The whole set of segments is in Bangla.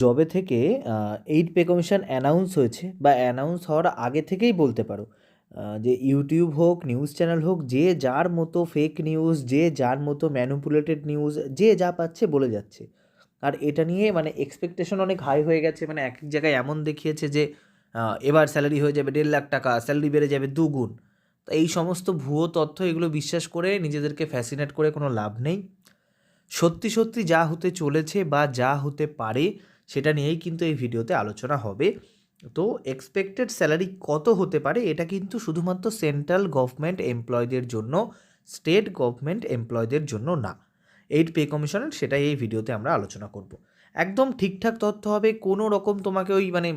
যবে থেকে এইট পে কমিশন অ্যানাউন্স হয়েছে বা অ্যানাউন্স হওয়ার আগে থেকেই বলতে পারো যে ইউটিউব হোক নিউজ চ্যানেল হোক, যে যার মতো ফেক নিউজ যে যার মতো ম্যানুপুলেটেড নিউজ যে যা পাচ্ছে বলে যাচ্ছে। আর এটা নিয়ে মানে এক্সপেকটেশন অনেক হাই হয়ে গেছে মানে এক এক জায়গায় এমন দেখিয়েছে যে এবার স্যালারি হয়ে যাবে দেড় লাখ টাকা স্যালারি বেড়ে যাবে দুগুণ। তা এই সমস্ত ভুয়ো তথ্য এগুলো বিশ্বাস করে নিজেদেরকে ফ্যাসিনেট করে কোনো লাভ নেই। সত্যি সত্যি যা হতে চলেছে বা যা হতে পারে সেটা নিয়েই কিন্তু এই ভিডিওতে আলোচনা হবে। তো এক্সপেক্টেড স্যালারি কত হতে পারে? এটা কিন্তু শুধুমাত্র সেন্ট্রাল গভর্নমেন্ট এমপ্লয়দের জন্য স্টেট গভর্নমেন্ট এমপ্লয়দের জন্য না। এইট পে কমিশনের সেটাই এই ভিডিওতে আমরা আলোচনা করব। একদম ঠিকঠাক তথ্য হবে, কোনো রকম তোমাকে ওই মানে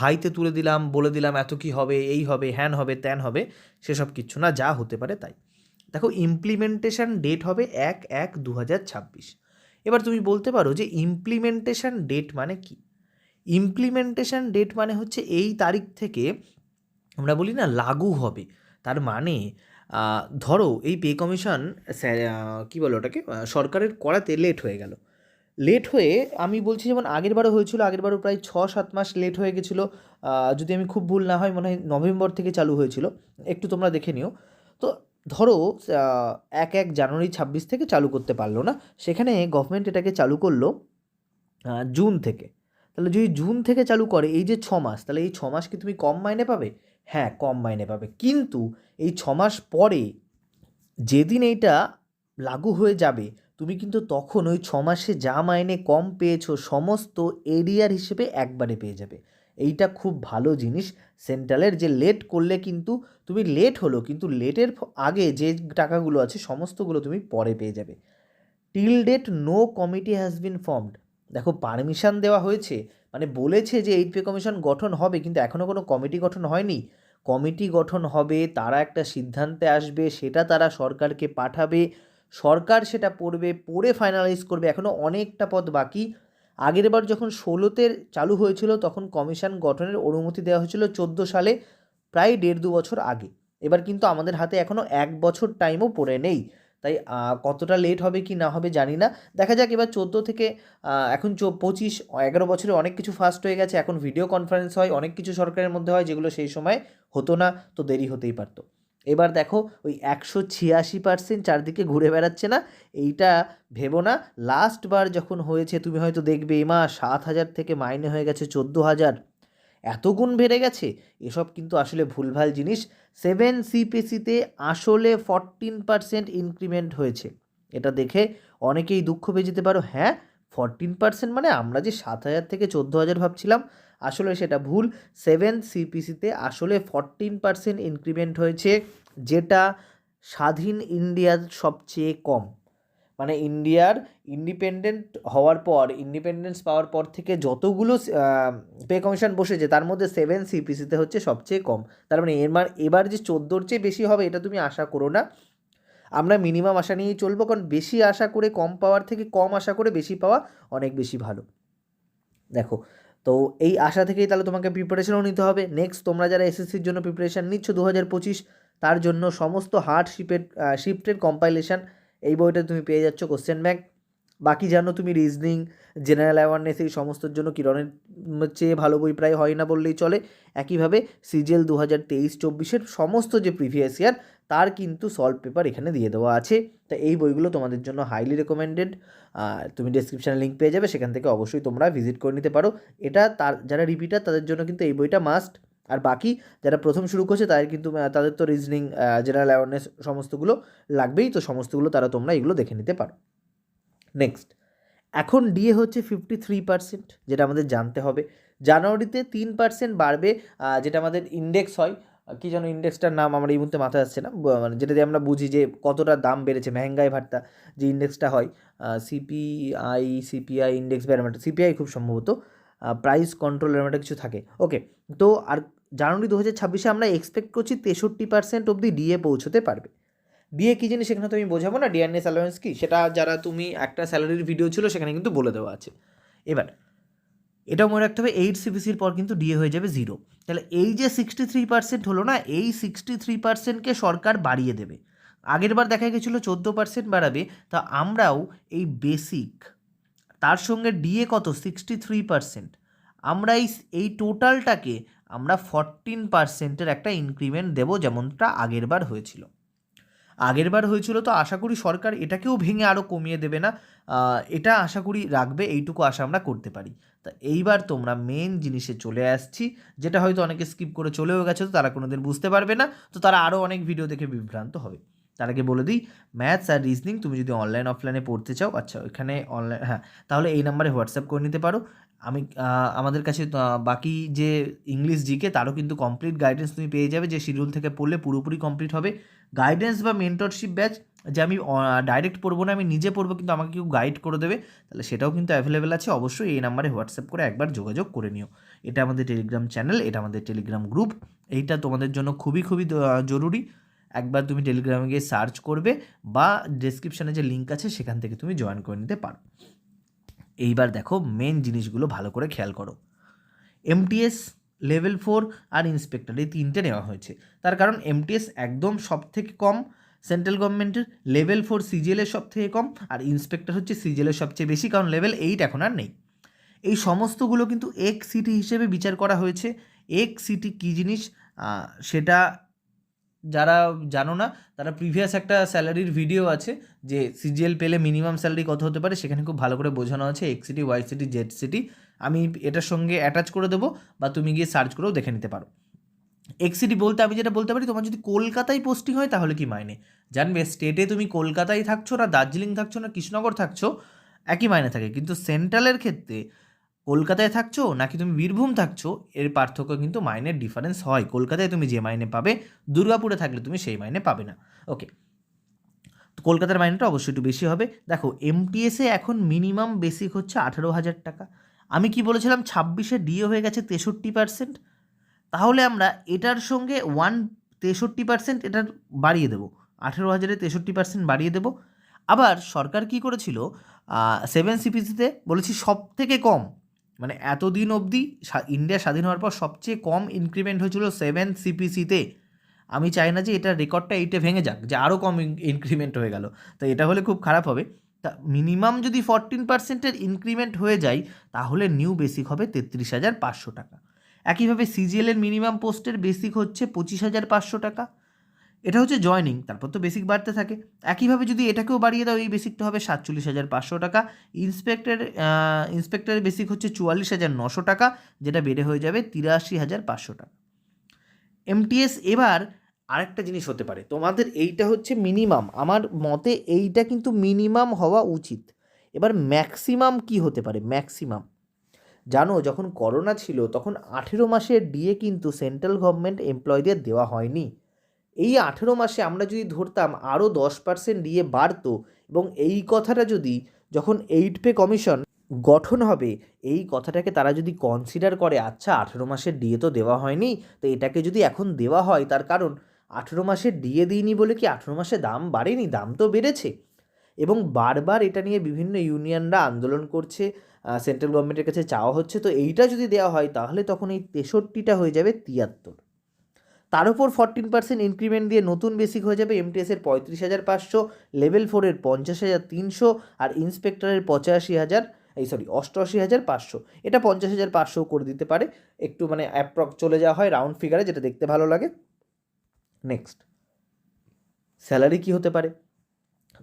হাইতে তুলে দিলাম, বলে দিলাম এত কি হবে, এই হবে, হ্যান হবে, ত্যান হবে, সেসব কিচ্ছু না, যা হতে পারে তাই। দেখো ইমপ্লিমেন্টেশন ডেট হবে এক এক দু হাজার ছাব্বিশ। এবার তুমি বলতে পারো যে ইমপ্লিমেন্টেশন ডেট মানে কি? ইমপ্লিমেন্টেশন ডেট মানে হচ্ছে এই তারিখ থেকে আমরা বলি না লাগু হবে। তার মানে ধরো এই পে কমিশন কী বলো ওটাকে? সরকারের করাতে লেট হয়ে গেল। লেট হয়ে আমি বলছি যেমন আগের বারও হয়েছিল, আগের বারও প্রায় ছ সাত মাস লেট হয়ে গেছিল। যদি আমি খুব ভুল না হয়, মনে হয় নভেম্বর থেকে চালু হয়েছিল। একটু তোমরা দেখে নিও। তো ধরো এক এক জানুয়ারি ছাব্বিশ থেকে চালু করতে পারল না, সেখানে গভর্নমেন্ট এটাকে চালু করল জুন থেকে। তাহলে যদি জুন থেকে চালু করে, এই যে ছ মাস, তাহলে এই ছ মাস কি তুমি কম মাইনে পাবে? হ্যাঁ কম মাইনে পাবে। কিন্তু এই ছ মাস পরে যেদিন এইটা লাগু হয়ে যাবে, তুমি কিন্তু তখন ওই ছ মাসে যা মাইনে কম পেয়েছ, সমস্ত এরিয়ার হিসেবে একবারে পেয়ে যাবে। এইটা খুব ভালো জিনিস। সেন্ট্রালের যে লেট করলে কিন্তু তুমি লেট হলো, কিন্তু লেটের আগে যে টাকাগুলো আছে সমস্তগুলো তুমি পরে পেয়ে যাবে। Till date no committee has been formed. দেখো পারমিশন দেওয়া হয়েছে মানে বলেছে যে এইট পে কমিশন গঠন হবে, কিন্তু এখনও কোনো কমিটি গঠন হয়নি। কমিটি গঠন হবে, তারা একটা সিদ্ধান্তে আসবে, সেটা তারা সরকারকে পাঠাবে। সরকার সেটা পড়বে, পড়ে ফাইনালাইজ করবে এখনও অনেকটা পথ বাকি। আগের বার যখন ষোলোতে চালু হয়েছিল, তখন কমিশন গঠনের অনুমতি দেওয়া হয়েছিল চোদ্দ সালে, প্রায় দেড় দু বছর আগে। এবার কিন্তু আমাদের হাতে এখনও এক বছর টাইমও পড়ে নেই। তাই কতটা লেট হবে কি না হবে জানি না। দেখা যাক, এবার চোদ্দ থেকে এখন পঁচিশ, এগারো বছরে অনেক কিছু ফাস্ট হয়ে গেছে। এখন ভিডিও কনফারেন্স হয়, অনেক কিছু সরকারের মধ্যে হয়, যেগুলো সেই সময় হতো না, তো দেরি হতেই পারতো। এবার দেখো ওই একশো ছিয়াশি পার্সেন্ট চারদিকে ঘুরে বেড়াচ্ছে না, এইটা ভেবো না। লাস্ট বার যখন হয়েছে, তুমি হয়তো দেখবে এই মাস সাত হাজার থেকে মাইনে হয়ে গেছে চোদ্দ হাজার। এত গুণ বেড়ে গেছে, এসব কিন্তু আসলে ভুলভাল জিনিস। সেভেন সিপিসিতে আসলে ফরটিন পার্সেন্ট ইনক্রিমেন্ট হয়েছে। এটা দেখে অনেকেই দুঃখ পেয়ে যেতে পারো হ্যাঁ ফরটিন পার্সেন্ট মানে আমরা যে সাত হাজার থেকে চোদ্দ হাজার ভাবছিলাম আসলে সেটা ভুল। সেভেন সিপিসিতে আসলে ফরটিন পার্সেন্ট ইনক্রিমেন্ট হয়েছে, যেটা স্বাধীন ইন্ডিয়ার সবচেয়ে কম। মানে ইন্ডিয়ার ইন্ডিপেন্ডেন্ট হওয়ার পর ইন্ডিপেন্ডেন্স পাওয়ার পর থেকে যতগুলো পে কমিশন বসেছে, তার মধ্যে সেভেন সিপিসিতে হচ্ছে সবচেয়ে কম। তার মানে এর এবার যে চোদ্দোর চেয়ে বেশি হবে, এটা তুমি আশা করো না। আমরা মিনিমাম আশা নিয়েই চলবো, কারণ বেশি আশা করে কম পাওয়ার থেকে কম আশা করে বেশি পাওয়া অনেক বেশি ভালো। দেখো তো এই আশা থেকেই তাহলে তোমাকে প্রিপারেশনও নিতে হবে। নেক্সট তোমরা যারা এসএসসির জন্য প্রিপারেশান নিচ্ছ দু হাজার পঁচিশ, তার জন্য সমস্ত হার্ড শিপের শিফটের কম্পাইলেশন এই বইটা তুমি পেয়ে যাচ্ছ কোশ্চেন ব্যাংক বাকি জানো তুমি রিজনিং জেনারেল অ্যাওয়ারনেস এই সমস্তর জন্য কিরণের চেয়ে ভালো বই প্রায় হয় না বললেই চলে। একইভাবে সিজিএল দু হাজার তেইশ, চব্বিশের সমস্ত যে প্রিভিয়াস ইয়ার তার কিন্তু সলভ পেপার এখানে দিয়ে দেওয়া আছে। তা এই বইগুলো তোমাদের জন্য হাইলি রেকমেন্ডেড তুমি ডেসক্রিপশানে লিঙ্ক পেয়ে যাবে, সেখান থেকে অবশ্যই তোমরা ভিজিট করে নিতে পারো। এটা তার, যারা রিপিটার তাদের জন্য কিন্তু এই বইটা মাস্ট আর বাকি যারা প্রথম শুরু করছে তাদের কিন্তু তাদের তো রিজনিং জেনারেল অ্যাওয়ারনেস সমস্তগুলো লাগবেই। তো সমস্তগুলো তারা তোমরা এগুলো দেখে নিতে পারো। নেক্সট এখন ডিএ হচ্ছে ফিফটি থ্রি পার্সেন্ট যেটা আমাদের জানতে হবে। জানুয়ারিতে তিন পার্সেন্ট বাড়বে যেটা আমাদের ইন্ডেক্স হয় কি যেন ইন্ডেক্সটার নাম আমার এই মুহূর্তে মাথায় আসছে না। মানে যেটা দিয়ে আমরা বুঝি যে কতটা দাম বেড়েছে মেহেঙ্গাই ভাট্টা যে ইন্ডেক্সটা হয় CPI CPI index barometer CPI খুব সম্ভবত প্রাইস কন্ট্রোল একটা কিছু থাকে। ওকে তো আর জানুয়ারি দু হাজার ছাব্বিশে আমরা এক্সপেক্ট করছি তেষট্টি পার্সেন্ট অবধি ডিএ পৌঁছতে পারবে। ডিএ কী জিনিস সেখানে তো আমি বোঝাবো না ডিআরএস অ্যালাউন্স কি? সেটা যারা তুমি একটা স্যালারির ভিডিও ছিল সেখানে কিন্তু বলে দেওয়া আছে। এবার এটাও মনে রাখতে হবে এইট সিবিসির পর কিন্তু ডিএ হয়ে যাবে জিরো তাহলে এই যে সিক্সটি থ্রি পার্সেন্ট হলো না, এই সিক্সটি থ্রি পার্সেন্টকে সরকার বাড়িয়ে দেবে। আগের বার দেখা গেছিল চোদ্দ পার্সেন্ট বাড়াবে, তা আমরাও এই বেসিক তার সঙ্গে ডিএ কত? সিক্সটি থ্রি পার্সেন্ট আমরা এই এই টোটালটাকে আমরা ফরটিন পার্সেন্টের একটা ইনক্রিমেন্ট দেবো, যেমনটা আগেরবার হয়েছিল। আগেরবার হয়েছিল, তো আশা করি সরকার এটাকেও ভেঙে আরও কমিয়ে দেবে না। এটা আশা করি রাখবে, এইটুকু আশা আমরা করতে পারি। তা এইবার তোমরা মেন জিনিসে চলে আসছি, যেটা হয়তো অনেকে স্কিপ করে চলেও গেছে, তো তারা কোনোদিন বুঝতে পারবে না। তো তারা আরও অনেক ভিডিও দেখে বিভ্রান্ত হবে। তার আগে বলে দিই ম্যাথস আর রিজনিং তুমি যদি অনলাইন অফলাইনে পড়তে চাও আচ্ছা ওইখানে অনলাইন হ্যাঁ তাহলে এই নাম্বারে হোয়াটসঅ্যাপ করে নিতে পারো। আমি আমাদের কাছে বাকি যে ইংলিশ জিকে, তারও কিন্তু কমপ্লিট গাইডেন্স তুমি পেয়ে যাবে যে শিডিউল থেকে পড়লে পুরোপুরি কমপ্লিট হবে। গাইডেন্স বা মেন্টরশিপ ব্যাচ যে আমি ডাইরেক্ট পড়ব না, আমি নিজে পড়ব, কিন্তু আমাকে কেউ গাইড করে দেবে, তাহলে সেটাও কিন্তু অ্যাভেলেবেল আছে। অবশ্যই এই নাম্বারে হোয়াটসঅ্যাপ করে একবার যোগাযোগ করে নিও। এটা আমাদের টেলিগ্রাম চ্যানেল এটা আমাদের টেলিগ্রাম গ্রুপ এইটা তোমাদের জন্য খুবই খুবই জরুরি। একবার তুমি টেলিগ্রামে গিয়ে সার্চ করবে বা ডেসক্রিপশানে যে লিঙ্ক আছে, সেখান থেকে তুমি জয়েন করে নিতে পারো। এইবার দেখো মেন জিনিসগুলো ভালো করে খেয়াল করো। এমটিএস লেভেল ফোর আর ইন্সপেক্টর এই তিনটে নেওয়া হয়েছে। তার কারণ এমটিএস একদম সব থেকে কম সেন্ট্রাল গভর্নমেন্টের লেভেল ফোর সিজিএলের সব থেকে কম আর ইন্সপেক্টর হচ্ছে সিজিএলের সবচেয়ে বেশি কারণ লেভেল এইট এখন আর নেই। এই সমস্তগুলো কিন্তু এক সিটি হিসেবে বিচার করা হয়েছে। এক সিটি কী জিনিস? সেটা যারা জানো না, তারা প্রিভিয়াস একটা স্যালারির ভিডিও আছে যে সিজিএল পেলে মিনিমাম স্যালারি কত হতে পারে, সেখানে খুব ভালো করে বোঝানো আছে X city Y city Z city আমি এটার সঙ্গে অ্যাটাচ করে দেবো বা তুমি গিয়ে সার্চ করেও দেখে নিতে পারো। এক্সিটি বলতে আমি যেটা বলতে পারি, তোমার যদি কলকাতায় পোস্টিং হয় তাহলে কি মাইনে? জানবে স্টেটে তুমি কলকাতায় থাকছো না, দার্জিলিং থাকছো না, কৃষ্ণনগর থাকছো, একই মাইনে থাকে। কিন্তু সেন্ট্রালের ক্ষেত্রে কলকাতায় থাকছো নাকি তুমি বীরভূম থাকছো? এর পার্থক্য কিন্তু মাইনের ডিফারেন্স হয়। কলকাতায় তুমি যে মাইনে পাবে, দুর্গাপুরে থাকলে তুমি সেই মাইনে পাবে না। ওকে তো কলকাতার মাইনেটা অবশ্যই একটু বেশি হবে। দেখো এমটিএসে এখন মিনিমাম বেসিক হচ্ছে আঠেরো হাজার টাকা। আমি কি বলেছিলাম? ছাব্বিশে ডিএ হয়ে গেছে তেষট্টি পার্সেন্ট তাহলে আমরা এটার সঙ্গে ওয়ান তেষট্টি পার্সেন্ট এটার বাড়িয়ে দেবো। আঠেরো হাজারে তেষট্টি পার্সেন্ট বাড়িয়ে দেবো। আবার সরকার কি করেছিল? সেভেন সিপিসিতে বলেছি সব থেকে কম মানে এতদিন অবধি ইন্ডিয়া স্বাধীন হওয়ার পর সবচেয়ে কম ইনক্রিমেন্ট হয়েছিল সেভেন সিপিসিতে আমি চাই না যে এটা রেকর্ডটা এইটে ভেঙে যাক, যে আরও কম ইনক্রিমেন্ট হয়ে গেল। তো এটা হলে খুব খারাপ হবে। তা মিনিমাম যদি ফরটিন পার্সেন্টের ইনক্রিমেন্ট হয়ে যায়, তাহলে নিউ বেসিক হবে তেত্রিশ হাজার পাঁচশো টাকা। একইভাবে সিজিএলের মিনিমাম পোস্টের বেসিক হচ্ছে পঁচিশ হাজার পাঁচশো টাকা। এটা হচ্ছে জয়নিং তারপর তো বেসিক বাড়তে থাকে। একইভাবে যদি এটাকেও বাড়িয়ে দাও, এই বেসিকটা হবে সাতচল্লিশ হাজার পাঁচশো টাকা। ইন্সপেক্টর ইন্সপেক্টরের বেসিক হচ্ছে চুয়াল্লিশ হাজার নশো টাকা, যেটা বেড়ে হয়ে যাবে তিরাশি হাজার পাঁচশো টাকা। এমটিএস এবার আরেকটা জিনিস হতে পারে। তোমাদের এইটা হচ্ছে মিনিমাম আমার মতে এইটা কিন্তু মিনিমাম হওয়া উচিত। এবার ম্যাক্সিমাম কি হতে পারে? ম্যাক্সিমাম জানো, যখন করোনা ছিল, তখন আঠেরো মাসের ডিএ কিন্তু সেন্ট্রাল গভর্নমেন্ট এমপ্লয়ীদের দেওয়া হয়নি। এই আঠেরো মাসে আমরা যদি ধরতাম আরও দশ পার্সেন্ট ডিএ বাড়তো এবং এই কথাটা যদি যখন এইট পে কমিশন গঠন হবে, এই কথাটাকে তারা যদি কনসিডার করে আচ্ছা আঠেরো মাসের ডিএ তো দেওয়া হয়নি, তো এটাকে যদি এখন দেওয়া হয়, তার কারণ আঠেরো মাসের ডিএ দিইনি বলে কি আঠেরো মাসে দাম বাড়েনি? দাম তো বেড়েছে। এবং বারবার এটা নিয়ে বিভিন্ন ইউনিয়নরা আন্দোলন করছে সেন্ট্রাল গভর্নমেন্টের কাছে চাওয়া হচ্ছে, তো এইটা যদি দেওয়া হয়, তাহলে তখন এই তেষট্টিটা হয়ে যাবে তিয়াত্তর। তার উপর ফরটিন পার্সেন্ট ইনক্রিমেন্ট দিয়ে নতুন বেসিক হয়ে যাবে এমটিএসের পঁয়ত্রিশ হাজার পাঁচশো লেভেল ফোরের পঞ্চাশ হাজার তিনশো আর ইন্সপেক্টরের পঁচাশি হাজার, এই সরি অষ্টআশি হাজার পাঁচশো। এটা পঞ্চাশ হাজার পাঁচশো করে দিতে পারে। একটু মানে অ্যাপ্রক চলে যাওয়া হয় রাউন্ড ফিগারে যেটা দেখতে ভালো লাগে। নেক্সট স্যালারি কি হতে পারে?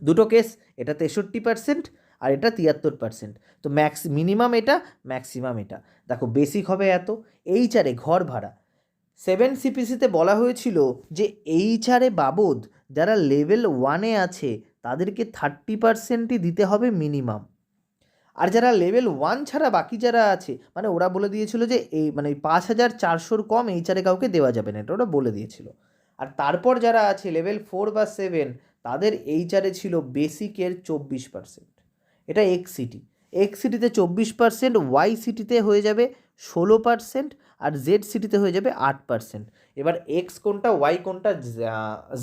দুটো কেস এটা তেষট্টি পার্সেন্ট আর এটা তিয়াত্তর পার্সেন্ট তো ম্যাক্স মিনিমাম এটা ম্যাক্সিমাম এটা। দেখো বেসিক হবে এত। এইচারে ঘর ভাড়া। সেভেন সিপিসিতে বলা হয়েছিল যে এইচআরে বাবদ যারা লেভেল ওয়ানে আছে, তাদেরকে থার্টি পার্সেন্টই দিতে হবে মিনিমাম। আর যারা লেভেল ওয়ান ছাড়া বাকি যারা আছে মানে ওরা বলে দিয়েছিল যে এই মানে পাঁচ হাজার চারশোর কম এইচআরে কাউকে দেওয়া যাবে না, এটা ওরা বলে দিয়েছিল। আর তারপর যারা আছে, লেভেল ফোর বা সেভেন, তাদের এইচআরে ছিল বেসিকের চব্বিশ পার্সেন্ট। এটা এক্স সিটি এক্স সিটিতে চব্বিশ পার্সেন্ট ওয়াই সিটিতে হয়ে যাবে ষোলো পার্সেন্ট আর জেড সিটিতে হয়ে যাবে আট পার্সেন্ট এবার এক্স কোনটা ওয়াই কোনটা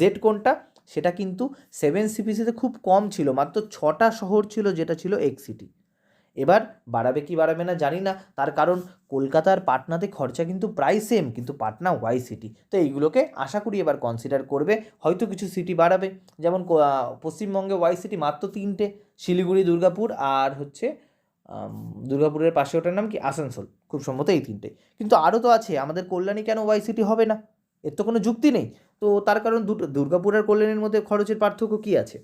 জেড কোনটা, সেটা কিন্তু সেভেন সিপিসিতে খুব কম ছিল, মাত্র ছটা শহর ছিল যেটা ছিল এক্স সিটি এবার বাড়াবে কি বাড়াবে না জানি না, তার কারণ কলকাতার পাটনাতে খরচা কিন্তু প্রায় সেম কিন্তু পাটনা ওয়াই সিটি তো এইগুলোকে আশা করি এবার কনসিডার করবে, হয়তো কিছু সিটি বাড়াবে। যেমন পশ্চিমবঙ্গে ওয়াই সিটি মাত্র তিনটে, শিলিগুড়ি, দুর্গাপুর, আর হচ্ছে দুর্গাপুরের পাশে ওটার নাম কি? আসানসোল। খুব সম্ভবত এই তিনটে। কিন্তু আরও তো আছে, আমাদের কল্যাণী কেন ওয়াই সিটি হবে না? এর তো কোনো যুক্তি নেই। তো তার কারণ দুটো দুর্গাপুর আর কল্যাণীর মধ্যে খরচের পার্থক্য কী আছে?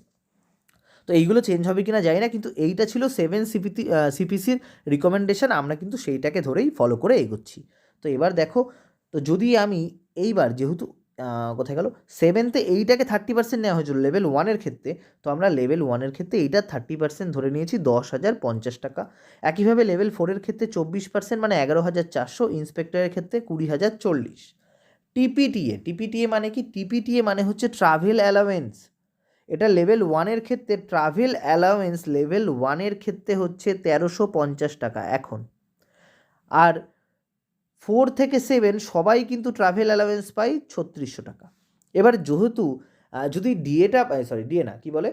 তো এইগুলো চেঞ্জ হবে কি না জানি না, কিন্তু এইটা ছিল সেভেন সিপিটি সিপিসির রিকমেন্ডেশন আমরা কিন্তু সেইটাকে ধরেই ফলো করে এগোচ্ছি। তো এবার দেখো, তো যদি আমি এইবার যেহেতু কোথায় গেল? সেভেন্থে এইটাকে থার্টি পার্সেন্ট নেওয়া হয়েছিল লেভেল ওয়ানের ক্ষেত্রে। তো আমরা লেভেল ওয়ানের ক্ষেত্রে এইটা থার্টি পার্সেন্ট ধরে নিয়েছি, দশ হাজার পঞ্চাশ টাকা। একইভাবে লেভেল ফোরের ক্ষেত্রে চব্বিশ পার্সেন্ট মানে এগারো হাজার চারশো ইন্সপেক্টরের ক্ষেত্রে কুড়ি হাজার চল্লিশ। টিপিটিএ টিপিটিএ মানে কি? টিপিটিএ মানে হচ্ছে ট্রাভেল অ্যালাওয়েন্স এটা লেভেল ওয়ানের ক্ষেত্রে ট্রাভেল অ্যালাওয়েন্স লেভেল ওয়ানের ক্ষেত্রে হচ্ছে তেরোশো পঞ্চাশ টাকা এখন। আর ফোর থেকে সেভেন সবাই কিন্তু ট্রাভেল অ্যালাওয়েন্স পাই ছত্রিশশো টাকা। এবার যেহেতু যদি ডিএটা সরি ডিএ না, কি বলে?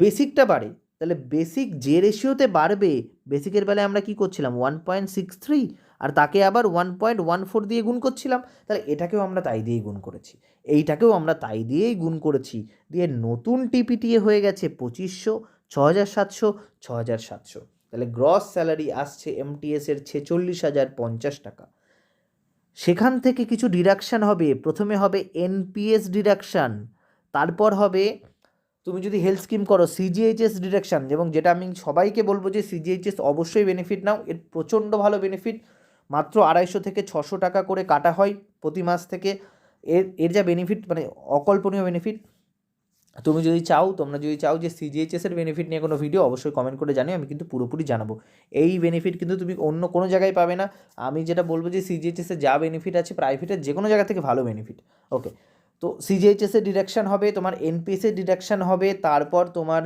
বেসিকটা বাড়ে, তাহলে বেসিক যে রেশিওতে বাড়বে বেসিকের বেলায় আমরা কি করছিলাম? ওয়ান পয়েন্ট সিক্স থ্রি আর তাকে আবার ওয়ান পয়েন্ট ওয়ান ফোর দিয়ে গুণ করছিলাম, তাহলে এটাকেও আমরা তাই দিয়েই গুণ করেছি। এইটাকেও আমরা তাই দিয়েই গুণ করেছি, দিয়ে নতুন টিপিটিএ হয়ে গেছে পঁচিশশো ছ হাজার সাতশো ছ হাজার সাতশো। তাহলে গ্রস স্যালারি আসছে এমটিএসের ছেচল্লিশ হাজার পঞ্চাশ টাকা। সেখান থেকে কিছু ডিডাকশান হবে। প্রথমে হবে এনপিএস ডিডাকশান তারপর হবে তুমি যদি হেলথ স্কিম করো সিজিএইচএস ডিডাকশান এবং যেটা আমি সবাইকে বলব যে সিজিএইচএস অবশ্যই বেনিফিট নাও। এর প্রচণ্ড ভালো বেনিফিট মাত্র আড়াইশো থেকে ছশো টাকা করে কাটা হয় প্রতি মাস থেকে। এর এর যা বেনিফিট মানে অকল্পনীয় বেনিফিট তুমি যদি চাও, তোমরা যদি চাও যে সিজিএইচএস এর বেনিফিট নিয়ে কোনো ভিডিও অবশ্যই কমেন্ট করে জানিও, আমি কিন্তু পুরোপুরি জানাব। এই বেনিফিট কিন্তু তুমি অন্য কোনো জায়গায় পাবে না। আমি যেটা বলব যে সিজিএইচএস যা বেনিফিট আছে প্রাইভেটের যে কোনো জায়গা থেকে ভালো বেনিফিট ওকে তো সিজিএইচএস এর ডিডাকশান হবে, তোমার এনপিএস এর ডিডাকশান হবে, তারপর তোমার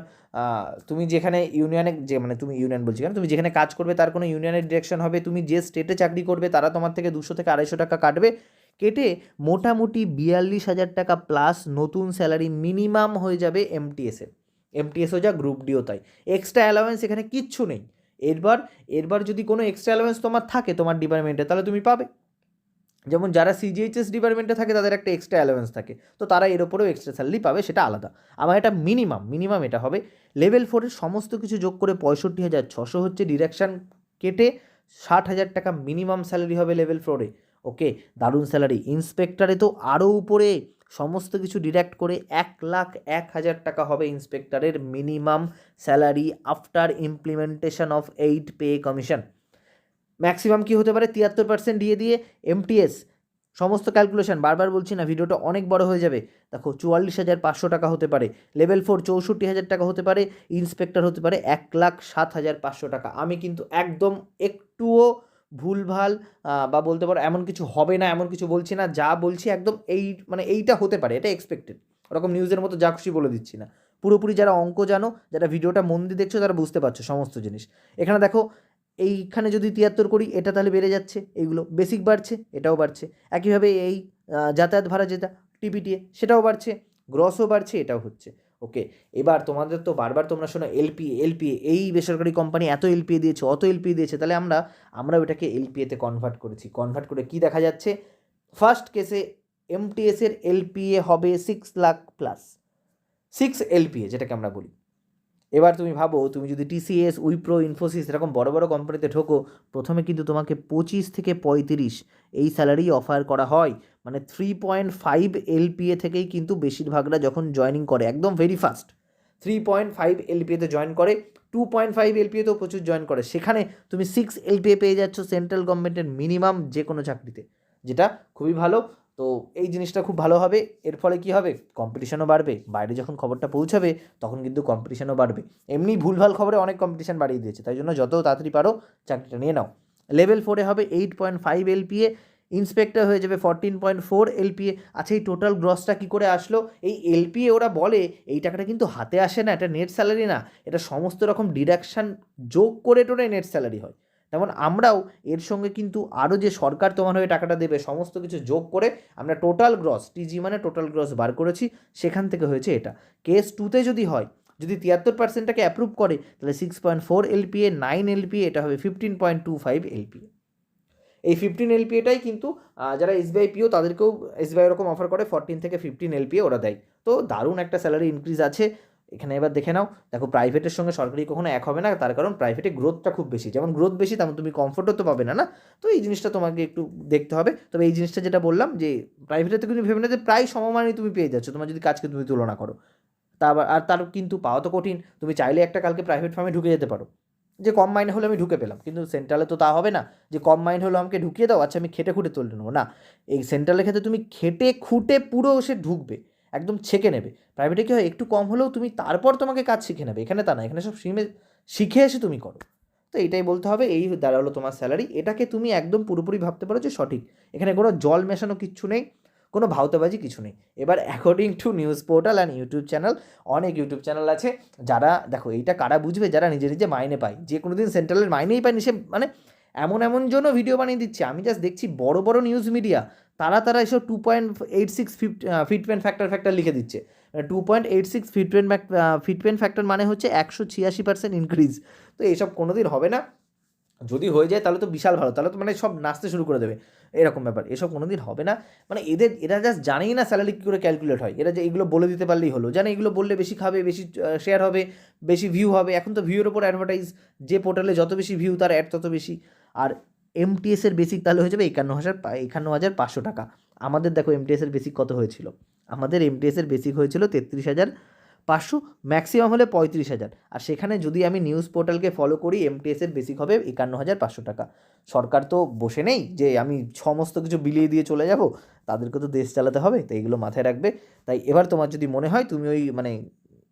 তুমি যেখানে ইউনিয়নে যে মানে তুমি ইউনিয়ন বলছি কেন? তুমি যেখানে কাজ করবে, তার কোনো ইউনিয়নের ডিডাকশান হবে। তুমি যে স্টেটে চাকরি করবে, তারা তোমার থেকে দুশো থেকে আড়াইশো টাকা কাটবে। কেটে মোটামুটি বিয়াল্লিশ হাজার টাকা প্লাস নতুন স্যালারি মিনিমাম হয়ে যাবে এমটিএসের এমটিএসও যা গ্রুপ ডিও তাই। এক্সট্রা অ্যালাওয়েন্স এখানে কিচ্ছু নেই। এরবার এরবার যদি কোনো এক্সট্রা অ্যালাওয়েন্স তোমার থাকে তোমার ডিপার্টমেন্টে তাহলে তুমি পাবে। যেমন যারা সিজিএইচএস ডিপার্টমেন্টে থাকে, তাদের একটা এক্সট্রা অ্যালাওয়েন্স থাকে। তো তারা এর ওপরেও এক্সট্রা স্যালারি পাবে, সেটা আলাদা। আমার এটা মিনিমাম মিনিমাম এটা হবে। লেভেল ফোরের সমস্ত কিছু যোগ করে পঁয়ষট্টি হাজার ছশো হচ্ছে ডিরেকশান কেটে ষাট হাজার টাকা মিনিমাম স্যালারি হবে লেভেল ফোরে ওকে, দারুণ স্যালারি। ইন্সপেক্টরে তো আরও উপরে সমস্ত কিছু ডিডাক্ট করে এক লাখ এক হাজার টাকা হবে ইন্সপেক্টরের minimum salary after implementation of eight pay commission. Maximum কি হতে পারে? তিয়াত্তর পার্সেন্ট দিয়ে দিয়ে এমটিএস, সমস্ত ক্যালকুলেশন। বারবার বলছি না, ভিডিওটা অনেক বড় হয়ে যাবে। দেখো, চুয়াল্লিশ হাজার পাঁচশো টাকা হতে পারে। লেভেল ফোর চৌষট্টি হাজার টাকা হতে পারে। ইন্সপেক্টর হতে পারে এক লাখ সাত হাজার পাঁচশো টাকা। আমি কিন্তু একদম একটুও ভুলভাল বা বলতে পারো এমন কিছু হবে না, এমন কিছু বলছি না, যা বলছি একদম এই মানে এইটা হতে পারে, এটা এক্সপেক্টেড ওরকম নিউজের মতো যা খুশি বলে দিচ্ছি না। পুরোপুরি যারা অঙ্ক জানো, যারা ভিডিওটা মন দিয়ে দেখছ, তারা বুঝতে পারছ সমস্ত জিনিস। এখানে দেখো, এইখানে যদি তিয়াত্তর করি, এটা তাহলে বেড়ে যাচ্ছে, এইগুলো বেসিক বাড়ছে, এটাও বাড়ছে। একইভাবে এই যাতায়াত ভাড়া যেটা টিপিটিএ সেটাও বাড়ছে গ্রসও বাড়ছে, এটাও হচ্ছে। ওকে এবার তোমাদের তো বারবার তোমরা শোনো এলপি এলপিএ এই বেসরকারি কোম্পানি এত এলপিএ দিয়েছে, অত এলপিএ দিয়েছে, তাহলে আমরা আমরা ওটাকে এলপিএতে কনভার্ট করেছি। কনভার্ট করে কি দেখা যাচ্ছে? ফার্স্ট কেসে এমটিএসের এলপিএ হবে six lakh plus six LPA যেটাকে আমরা বলি। এবার তুমি ভাবো, তুমি যদি টিসিএস উইপ্রো ইনফোসিস এরকম বড় বড় কোম্পানিতে ঢোকো, প্রথমে কিন্তু তোমাকে পঁচিশ থেকে পঁয়ত্রিশ এই স্যালারি অফার করা হয়। মানে থ্রি পয়েন্ট ফাইভ এলপিএ থেকেই কিন্তু বেশিরভাগরা যখন জয়েনিং করে, একদম very fast three point five এলপিএতে join করে টু পয়েন্ট ফাইভ এলপিএতেও প্রচুর জয়েন করে। সেখানে তুমি সিক্স এলপিএ পেয়ে যাচ্ছ সেন্ট্রাল গভর্নমেন্টের মিনিমাম যে কোনো চাকরিতে, যেটা খুবই ভালো। তো এই জিনিসটা খুব ভালো হবে। এর ফলে কি হবে? কম্পিটিশনও বাড়বে। বাইরে যখন খবরটা পৌঁছাবে, তখন কিন্তু কম্পিটিশনও বাড়বে। এমনি ভুলভাল খবরে অনেক কম্পিটিশন বাড়িয়ে দিয়েছে। তাই জন্য যত তাড়াতাড়ি পারো, চাকরিটা নিয়ে নাও। লেভেল ফোরে হবে eight point five LPA inspector হয়ে যাবে ফরটিন পয়েন্ট ফোর এলপিএ আচ্ছা এই টোটাল গ্রসটা কী করে আসলো? এই এলপিএ ওরা বলে, এই টাকাটা কিন্তু হাতে আসে না, এটা নেট স্যালারি না। এটা সমস্ত রকম ডিডাকশান যোগ করে টোরে নেট স্যালারি হয়। তেমন আমরাও এর সঙ্গে কিন্তু আরও যে সরকার তোমার হয়ে টাকাটা দেবে, সমস্ত কিছু যোগ করে আমরা টোটাল গ্রস টিজি মানে টোটাল গ্রস বার করেছি, সেখান থেকে হয়েছে এটা। কেস টুতে যদি হয়, যদি তিয়াত্তর পার্সেন্টটাকে অ্যাপ্রুভ করে, তাহলে six point four LPA nine LPA এটা হবে fifteen point two five LPA এই ফিফটিন এলপিএটাই কিন্তু যারা এসবিআই পিও তাদেরকেও এসবিআই ওরকম অফার করে ফোরটিন থেকে ফিফটিন এলপিএ ওরা দেয়। তো দারুণ একটা স্যালারি ইনক্রিজ আছে এখানে এবার দেখে নাও। দেখো প্রাইভেটের সঙ্গে সরকারি কখনো এক হবে না, তার কারণ প্রাইভেটে গ্রোথটা খুব বেশি। যেমন গ্রোথ বেশি, তেমন তুমি কমফোর্টও তো পাবে না না? তো এই জিনিসটা তোমাকে একটু দেখতে হবে। তবে এই জিনিসটা যেটা বললাম যে প্রাইভেটে তো তুমি ভেবে না যে প্রায় সমমানই তুমি পেয়ে যাচ্ছ। তোমার যদি কাজকে তুমি তুলনা করো। তা আর তার কিন্তু পাওয়া তো কঠিন। তুমি চাইলে একটা কালকে প্রাইভেট ফার্মে ঢুকে যেতে পারো। যে কম মাইনে হলে আমি ঢুকে পেলাম। কিন্তু সেন্ট্রালে তো তা হবে না। যে কম মাইনে হলো আমাকে ঢুকিয়ে দাও আচ্ছা আমি খেটে খুঁটে তুলে নেব। না, এই সেন্ট্রালের ক্ষেত্রে তুমি খেটে খুঁটে পুরো সে ঢুকবে। একদম ছেঁকে নেবে। প্রাইভেটে কী হয়, একটু কম হলেও তুমি তারপর তোমাকে কাজ শিখে নেবে। এখানে তা না, এখানে সব শিখে শিখে এসে তুমি করো। তো এটাই বলতে হবে, এই দাঁড়াল তোমার স্যালারি এটাকে তুমি একদম পুরোপুরি ভাবতে পারো যে সঠিক। এখানে কোনো জল মেশানো কিচ্ছু নেই, কোনো ভাওতাবাজি কিছু নেই। এবার according to news portal and YouTube channel অনেক ইউটিউব চ্যানেল আছে, যারা, দেখো, এইটা কারা বুঝবে? যারা নিজে নিজে মাইনে পায়। যে কোনো দিন সেন্ট্রালের মাইনেই পায়নি, সে মানে এমন এমন জন্য ভিডিও বানিয়ে দিচ্ছে। আমি জাস্ট দেখছি বড় বড় নিউজ মিডিয়া তারা তারা এসব টু পয়েন্ট এইট সিক্স ফিফট ফিটপেন ফ্যাক্টর ফ্যাক্টর লিখে দিচ্ছে। Two point eight six fitment fitment factor মানে হচ্ছে একশো ছিয়াশি পার্সেন্ট ইনক্রিজ তো এইসব কোনো দিন হবে না। যদি হয়ে যায় তাহলে তো বিশাল ভালো। তাহলে তো মানে সব নাচতে শুরু করে দেবে। এরকম ব্যাপার। এসব কোনো দিন হবে না। মানে এদের, এরা জাস্ট জানেই না স্যালারি কী করে ক্যালকুলেট হয়। এরা যে এগুলো বলে দিতে পারলেই হলো। জানে এগুলো বললে বেশি খাবে, বেশি শেয়ার হবে, বেশি ভিউ হবে। এখন তো ভিউর ওপর অ্যাডভার্টাইজ যে পোর্টালে যত বেশি ভিউ তার অ্যাড তত বেশি। আর এমটিএসের বেসিক তাহলে হয়ে যাবে একান্ন হাজার একান্ন হাজার পাঁচশো টাকা। আমাদের দেখো এমটিএসের বেসিক কত হয়েছিল? আমাদের এমটিএসের বেসিক হয়েছিল তেত্রিশ হাজার পাঁচশো ম্যাক্সিমাম হলে পঁয়ত্রিশ হাজার। আর সেখানে যদি আমি নিউজ পোর্টালকে ফলো করি এমটিএসের বেসিক হবে একান্ন হাজার পাঁচশো টাকা। সরকার তো বসে নেই যে আমি সমস্ত কিছু বিলিয়ে দিয়ে চলে যাব, তাদেরকে তো দেশ চালাতে হবে, তো এইগুলো মাথায় রাখবে। তাই এবার তোমার যদি মনে হয়, তুমি ওই মানে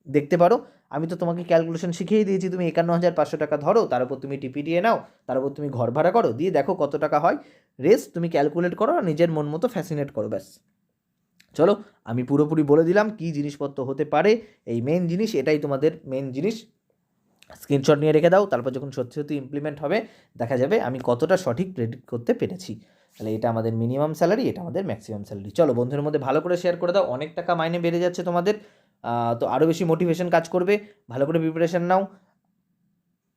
দেখতে পারো আমি তো তোমাকে ক্যালকুলেশন শিখিয়ে দিয়েছি, তুমি একান্ন হাজার পাঁচশো টাকা ধরো, তার উপর তুমি টিপি দিয়ে নাও, তার উপর তুমি ঘর ভাড়া করো, দিয়ে দেখো কত টাকা হয়। রেস তুমি ক্যালকুলেট করো আর নিজের মন মতো ফ্যাসিনেট করো, ব্যাস। চলো, আমি পুরোপুরি বলে দিলাম কী জিনিসপত্র হতে পারে, এই মেন জিনিস, এটাই তোমাদের মেন জিনিস। স্ক্রিনশট নিয়ে রেখে দাও, তারপর যখন সত্যি সত্যি ইমপ্লিমেন্ট হবে, দেখা যাবে আমি কতটা সঠিক প্রেডিক্ট করতে পেরেছি। তাহলে এটা আমাদের মিনিমাম স্যালারি এটা আমাদের ম্যাক্সিমাম স্যালারি চলো, বন্ধুদের মধ্যে ভালো করে শেয়ার করে দাও, অনেক টাকা মাইনে বেড়ে যাচ্ছে তোমাদের। তো আরও বেশি মোটিভেশন কাজ করবে। ভালো করে প্রিপারেশান নাও।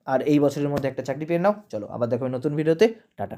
আর এই বছরের মধ্যে একটা চাকরি পেয়ে নাও। চলো, আবার দেখো নতুন ভিডিওতে টাটা।